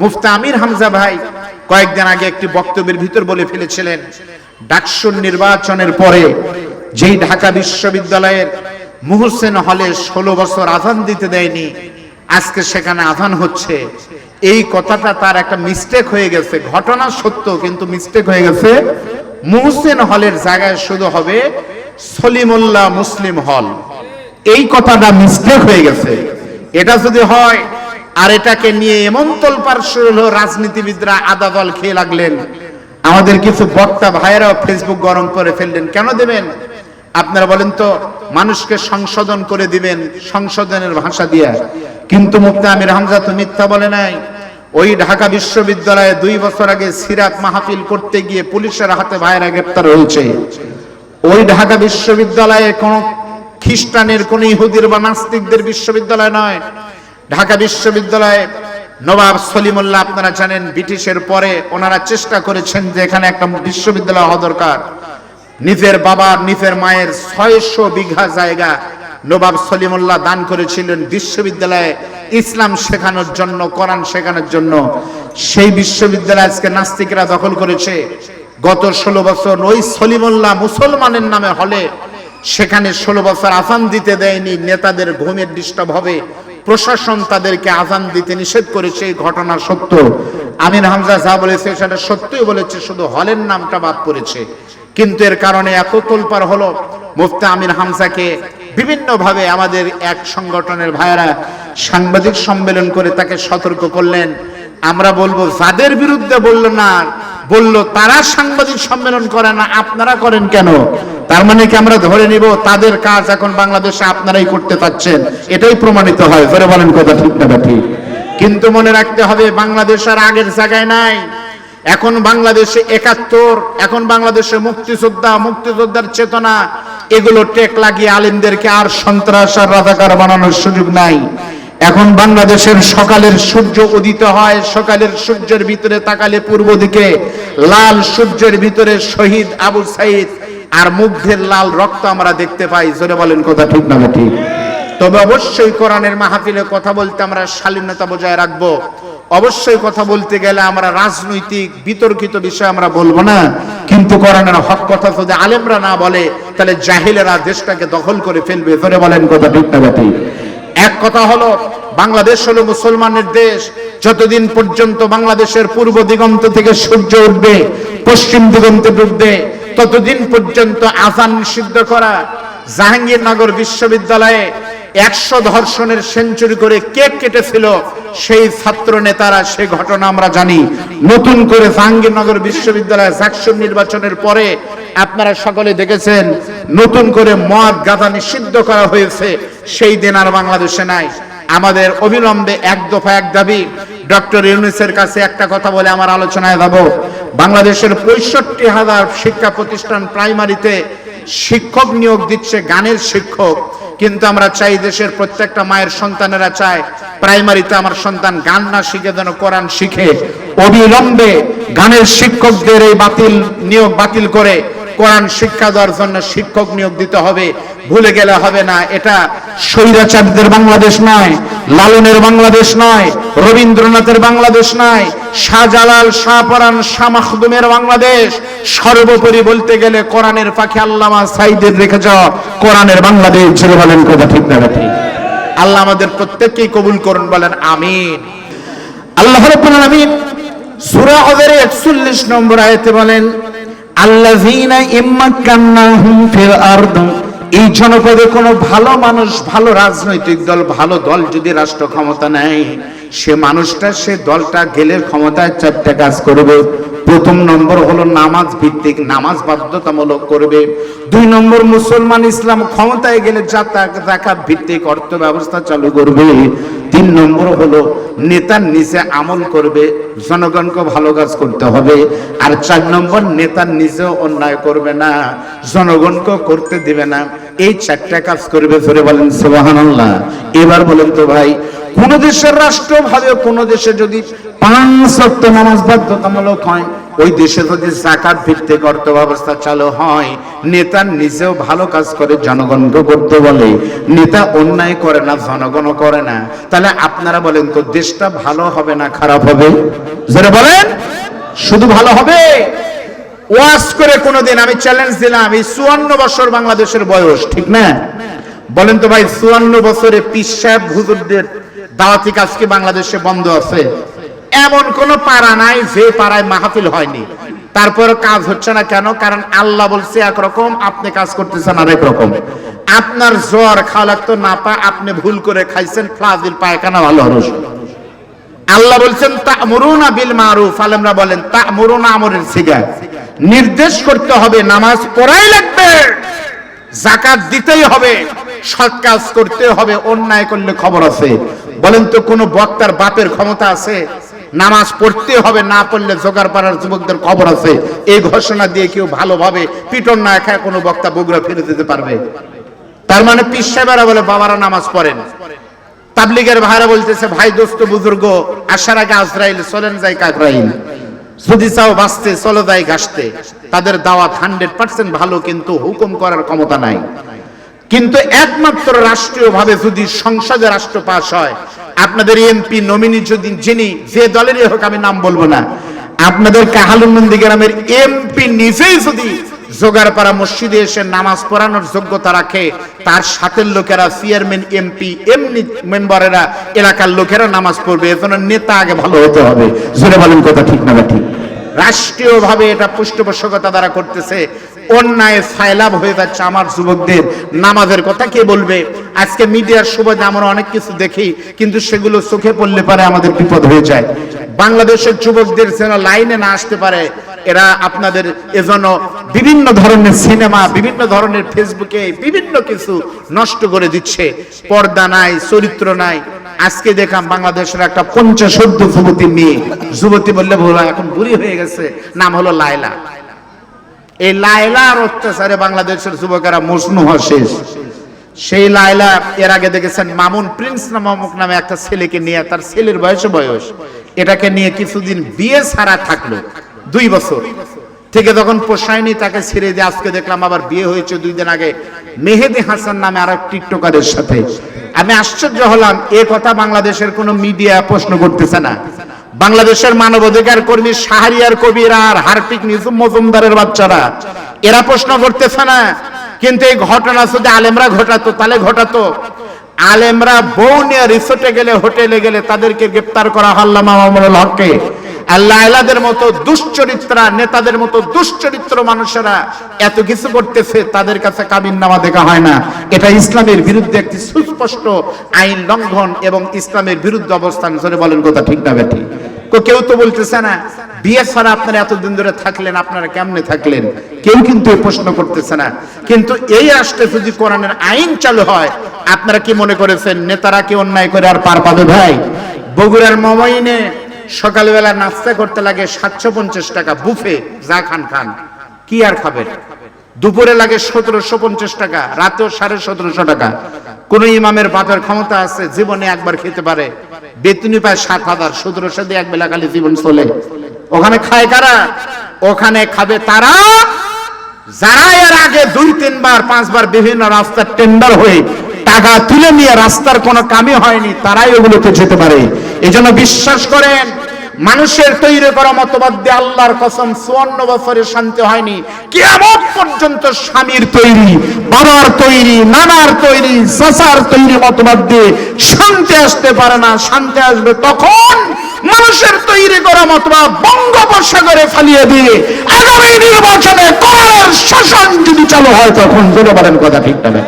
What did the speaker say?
মুফতি আমির হামজা ভাই কয়েকদিন আগে একটি বক্তব্যের ভিতর বলে ফেলেছিলেন, ডাকসুর নির্বাচনের পরে যেই ঢাকা বিশ্ববিদ্যালয়ের মুহসেন হলে ষোলো বছর আজান দিতে দেয়নি, আজকে সেখানে আজান হচ্ছে। এই কথাটা তার একটা মিস্টেক হয়ে গেছে, ঘটনা সত্য কিন্তু মিস্টেক হয়ে গেছে। মুহসেন হলের জায়গায় শুধু হবে সলিমুল্লাহ মুসলিম হল। এই কথাটা মিস্টেক হয়ে গেছে। এটা যদি হয় আর এটাকে নিয়ে এমন তোলপার শুরু হলো, রাজনীতিবিদরা আদা দল খেয়ে লাগলেন। আমাদের কিছু বক্তা ভাইয়েরাও ফেসবুক গরম করে ফেললেন। কেন দেবেন? আপনারা বলেন তো, মানুষকে সংশোধন করে দিবেন, সংশোধনের ভাষা দিয়ে। কিন্তু মুক্তি আমির হামজা তো মিথ্যা বলে নাই। ওই ঢাকা বিশ্ববিদ্যালয়ে দুই বছর আগে সিরাত মাহফিল করতে গিয়ে পুলিশের হাতে ভাইয়েরা গ্রেপ্তার হয়েছে। ওই ঢাকা বিশ্ববিদ্যালয়ে কোন খ্রিস্টানের, কোন ইহুদির বা নাস্তিকদের বিশ্ববিদ্যালয় নয়। ঢাকা বিশ্ববিদ্যালয়ে নবাব সলিমুল্লাহ, আপনারা জানেন, ব্রিটিশের পরে ওনারা চেষ্টা করেছেন যে এখানে একটা বিশ্ববিদ্যালয় হওয়া দরকার। নিজের বাবার নিজের মায়ের ছয়শো বিঘা জায়গা নবাব সলিমুল্লাহ দান করেছিলেন বিশ্ববিদ্যালয়ে। ইসলাম শেখানোর জন্য, কোরআন শেখানোর জন্য। সেই বিশ্ববিদ্যালয় আজকে নাস্তিকরা দখল করেছে। গত ষোলো বছর ওই সলিমুল্লাহ মুসলমানের নামে হলে সেখানে ষোলো বছর আসান দিতে দেয়নি, নেতাদের ঘুমের ডিস্টার্ব হবে। প্রশাসন তাদেরকে আজান দিতে নিষেধ করেছে, এই ঘটনা সত্য। আমির হামজা যা বলেছে সেটা সত্যই বলেছে, শুধু হলের নামটা বাদ পড়েছে। কিন্তু এর কারণে এত তোলপার হলো, মুফতি আমির হামজাকে বিভিন্নভাবে আমাদের এক সংগঠনের ভাইয়েরা সাংবাদিক সম্মেলন করে তাকে সতর্ক করলেন। আমরা বলব, যাদের বিরুদ্ধে বলল না বলল, তারা সাংবাদিক সম্মেলন করে না, আপনারা করেন কেন? তার মানে কি আমরা ধরে নিব, তাদের কাজ এখন বাংলাদেশে আপনারাই করতে পারছেন? এটাই প্রমাণিত হয়। ধরে বলেন কথা ঠিক না ঠিক কিন্তু মনে রাখতে হবে, বাংলাদেশ আর আগের জায়গায় নাই। এখন বাংলাদেশে একাত্তর, এখন বাংলাদেশে মুক্তিযোদ্ধা, মুক্তিযোদ্ধার চেতনা, এগুলো টেক লাগিয়ে আলিমদেরকে আর সন্ত্রাস আর রাজাকার বানানোর সুযোগ নাই। এখন বাংলাদেশের সকালের সূর্য উদিত হয়, সকালের সূর্যের ভিতরে তাকালে পূর্ব দিকে লাল সূর্যের ভিতরে শহীদ আবু সাইদ আর মুগ্ধের লাল রক্ত আমরা দেখতে পাই। জোরে বলেন, কথা ঠিক না ঠিক তবে অবশ্যই কোরআনের মাহফিলে কথা বলতে আমরা শালীনতা বজায় রাখব। অবশ্যই কথা বলতে গেলে আমরা রাজনৈতিক, বিতর্কিত বিষয় আমরা বলব না। কিন্তু কোরআনের হক কথা যদি আলেমরা না বলে, তাহলে জাহিলেরা দেশটাকে দখল করে ফেলবে। ধরে বলেন, কথা ঠিক না ঠিক এক কথা হলো, বাংলাদেশ হলো মুসলমানের দেশ। যতদিন পর্যন্ত বাংলাদেশের পূর্ব দিগন্ত থেকে সূর্য উঠবে, পশ্চিম দিগন্তে ডুববে, ততদিন পর্যন্ত আজান নিষিদ্ধ করা, জাহাঙ্গীরনগর বিশ্ববিদ্যালয়ে একশো ধর্ষণের সেঞ্চুরি করে কেক কেটেছিল, সেই ছাত্র নেতারা সেই ঘটনা আমরা জানি। নতুন করে জাহাঙ্গীরনগর বিশ্ববিদ্যালয়ে জাকসুর নির্বাচনের পরে আপনারা সকলে দেখেছেন, নতুন করে মদ গাঁদা নিষিদ্ধ করা হয়েছে। সেই দিন আর বাংলাদেশে নাই। আমাদের অবিলম্বে এক দফা এক দাবি, ডক্টর ইউনুসের কাছে একটা কথা বলে আমার আলোচনায় যাব। বাংলাদেশের পঁয়ষট্টি হাজার শিক্ষা প্রতিষ্ঠান প্রাইমারিতে শিক্ষক নিয়োগ দিচ্ছে গানের শিক্ষক। কিন্তু আমরা চাই দেশের প্রত্যেকটা মায়ের সন্তানেরা চায়, প্রাইমারিতে আমার সন্তান গান না শিখে যেন কোরআন শিখে। অবিলম্বে গানের শিক্ষকদের এই বাতিল নিয়োগ বাতিল করে কোরআন শিক্ষা দেওয়ার জন্য শিক্ষক নিয়োগ দিতে হবে। ভুলে গেলে হবে না, এটা স্বৈরাচারদের বাংলাদেশ নয়, লালনের বাংলাদেশ নয়, রবীন্দ্রনাথের বাংলাদেশ নয়, শাহজালাল, শাহপরান, শাহ মাখদুমের বাংলাদেশ। সর্বোপরি বলতে গেলে কোরআনের পাখি আল্লামা সাইদের রেখে যাওয়া, কোরআনের বাংলাদেশ ছেড়ে বলেন কথা ঠিক না ঠিক আল্লাহ আমাদের প্রত্যেককেই কবুল করুন, বলেন আমিন। আল্লাহ রাব্বুল আলামিন সূরা হজের 41 নম্বর আয়াতে বলেন আল্লাযীনা ইম্মাক্কান্নাহুম ফিল আরদ। এই জনপদে কোনো ভালো মানুষ, ভালো রাজনৈতিক দল, ভালো দল যদি রাষ্ট্র ক্ষমতা নেয়, সে মানুষটা, সে দলটা গেলে ক্ষমতায় চারটা কাজ করবে। প্রথম নম্বর হলো নামাজ ভিত্তিক, নামাজ বাধ্যতামূলক করবে। দুই নম্বর, মুসলমান ইসলাম ক্ষমতায় গেলে জাকাত ভিত্তিক অর্থ ব্যবস্থা চালু করবে। তিন নম্বর হলো, নেতার নিচে আমল করবে, জনগণকে ভালো কাজ করতে হবে। আর চার নম্বর, নেতার নিজেও অন্যায় করবে না, জনগণকে করতে দিবে না। এই চারটা কাজ করবে ধরে বলেন, সুবহানাল্লাহ। এবার বলেন তো ভাই, কোন দেশের রাষ্ট্র ভাবে কোন দেশে যদি পাঁচ ওয়াক্ত নামাজ বাধ্যতামূলক হয় ওই দেশে যদি জাকাত ভিত্তিক অর্থ ব্যবস্থা চালু হয়, নেতা নিজেও ভালো কাজ করে জনগণকে করতে বলে। নেতা অন্যায় করে না, জনগণও করে না। তাহলে আপনারা বলেন তো, দেশটা ভালো হবে না খারাপ হবে? যারা বলেন। শুধু ভালো হবে? ওয়াজ করে কোনোদিন আমি চ্যালেঞ্জ দিলাম, এই চুয়ান্ন বছর বাংলাদেশের বয়স, ঠিক না? বলেন তো ভাই, চুয়ান্ন বছরে পিস সাহেব হুজুরদের দাওয়াতি কাজ কি বাংলাদেশে বন্ধ আছে? এমন কোন পাড়া নাই যে পাড়ায় মাহফিল হয়নি। তারপর কাজ হচ্ছে না কেন? কারণ আল্লাহ বলছে একরকম, আপনি কাজ করতেছেন আরেক রকম। আপনার জ্বর খাওয়া লাগতো না পা আপনি ভুল করে খাইছেন, ফ্লাজিল, পায়খানা ভালো হলো। আল্লাহ বলছেন, তা'মুরুনা বিল মারুফ। আলেমরা বলেন, তা'মুরুনা আমরের সিগা নির্দেশ করতে হবে, নামাজ পড়াই লাগবে। জাকাত দিতেই হবে, সৎ কাজ করতে হবে, অন্যায় করলে খবর আছে। বলেন তো কোন বক্তার বাপের ক্ষমতা আছে? নামাজ পড়তে হবে, না পড়লে জোগাড় পাড়ার যুবকদের খবর আছে। এই ঘোষণা দিয়ে কেউ ভালোভাবে পিটন না খায়, কোনো বক্তা বগুড়া ফিরে দিতে পারবে। তার মানে পিসাবেরা বলে, বাবারা নামাজ পড়েন। তাবলিগের ভাইরা বলতেছে, ভাই দোস্ত বুজুর্গ, আসার আগে আজরাইল, চলেন যাই কাকরাইল যদি চাও বাঁচতে গাছতে তাদের দাওয়াত হান্ড্রেড পার্সেন্ট ভালো, কিন্তু হুকুম করার ক্ষমতা নাই। কিন্তু একমাত্র রাষ্ট্রীয়ভাবে যদি সংসদে রাষ্ট্র পাশ হয় আপনাদের এমপি নমিনি যদি যিনি, যে দলেরই হোক আমি নাম বলব না। আপনাদের কাহালুনন্দি গ্রামের এমপি নিজেই যদি জোগাড়পাড়া মসজিদে এসে নামাজ পড়ানোর যোগ্যতা রাখে, তার সাথের লোকেরা চেয়ারম্যান, এমপি, এমনি মেম্বারেরা, এলাকার লোকেরা নামাজ পড়বে। এজন্য নেতা আগে ভালো হতে হবে। জোরে বলেন কথা ঠিক না ঠিক? রাষ্ট্রীয়ভাবে এটা পৃষ্ঠপোষকতা দ্বারা করতেছে। অন্যায় ফায়লাভ হয়ে যাচ্ছে আমার যুবকদের। নামাজের কথা কে বলবে? আজকে মিডিয়ার সুবাদে আমরা অনেক কিছু দেখি, কিন্তু সেগুলো চোখে পড়লে পারে আমাদের বিপদ হয়ে যায়। বাংলাদেশের যুবকদের যেন লাইনে না আসতে পারে, এরা আপনাদের এজন্য বিভিন্ন ধরনের সিনেমা, বিভিন্ন ধরনের ফেসবুকে বিভিন্ন কিছু নষ্ট করে দিচ্ছে। পর্দা নাই, চরিত্র নাই আজকে দেখলাম বাংলাদেশের একটা পঞ্চাশ যুবতী মেয়ে। যুবতী বললে ভুল এখন বুড়ি হয়ে গেছে। নাম হলো লায়লা। এই লায়লার অত্যাচারে বাংলাদেশের যুবকেরা মজনু হওয়া সেই লাইলা এর আগে দেখেছেন মামুন প্রিন্স নামক নামে একটা ছেলেকে নিয়ে, তার ছেলের বয়সে বয়স। এটাকে নিয়ে কিছুদিন বিয়ে ছাড়া থাকল, দুই বছর। থেকে তখন পোষায়নি তাকে ছেড়ে দিয়ে আজকে দেখলাম আবার বিয়ে হয়েছে দুই দিন আগে। মেহেদি হাসান নামে আর টিকটকারের সাথে। আমি আশ্চর্য হলাম, এ কথা বাংলাদেশের কোনো মিডিয়া প্রশ্ন করতেছে না। বাংলাদেশের মানবাধিকার কর্মী শাহরিয়ার কবিরা আর হারপিক মজুমদারের বাচ্চারা, এরা প্রশ্ন করতেছে না, কিন্তু এই ঘটনা যদি আলেমরা ঘটাতো, তাহলে ঘটাতো। আলেমরা বউ নিয়ে রিসোর্টে গেলে হোটেলে গেলে তাদেরকে গ্রেপ্তার করা হাল্লামা মামুনুল হককে। আল্লাহ আলাদের মতো দুশ্চরিত্রা, নেতাদের মতো দুশ্চরিত্র মানুষেরা এত কিছু করতেছে, তাদের কাছে কাবিন নামা দেখা হয় না। এটা ইসলামের বিরুদ্ধে একটি সুস্পষ্ট আইন লঙ্ঘন এবং ইসলামের বিরুদ্ধে অবস্থান ধরে বলেন কথা ঠিক না বেঠি কেউ তো বলতেছে না, বিয়ে ছাড়া আপনারা এতদিন ধরে থাকলেন, আপনারা কেমনে থাকলেন? কেউ কিন্তু প্রশ্ন করতেছে না। কিন্তু এই রাষ্ট্রে যদি কোরআনের আইন চালু হয়, আপনারা কি মনে করেছেন, নেতারা কি অন্যায় করে আর পার পাবে ভাই? বগুড়ার মমইনে সকালবেলা নাস্তা করতে লাগে সাতশো পঞ্চাশ টাকা বুফে যা খান খান। কি আর খাবেন? দুপুরে লাগে সতেরোশো পঞ্চাশ টাকা, রাতেও সাড়ে সতেরোশো টাকা। কোন ইমামের বাপের ক্ষমতা আছে, জীবনে একবার খেতে পারে। বেতনি পায় সাত হাজার, সতেরোশো দিয়ে এক বেলা খালি জীবন চলে। ওখানে খায় কারা? ওখানে খাবে তারা। যারা এর আগে দুই, তিনবার, পাঁচবার বিভিন্ন রাস্তার টেন্ডার হয়ে টাকা তুলে নিয়ে রাস্তার কোনো কামই হয়নি, তারাই ওগুলোতে যেতে পারে। এজন্য বিশ্বাস করেন, মানুষের তৈরি করা মতবাদ দিয়ে আল্লাহর কসম চুয়ান্ন বছরের শান্তি হয়নি। কেমন পর্যন্ত স্বামীর তৈরি, বাবার তৈরি, নানার তৈরি, চাচার তৈরি মতবাদ দিয়ে শান্তি আসতে পারে না, শান্তি আসবে তখন মানুষের তৈরি করা মতবাদ বঙ্গোপসাগরে ফালিয়ে দিয়ে আগামী নির্বাচনে করার শাসন যদি চালু হয় তখন জোরে বলেন কথা ঠিক না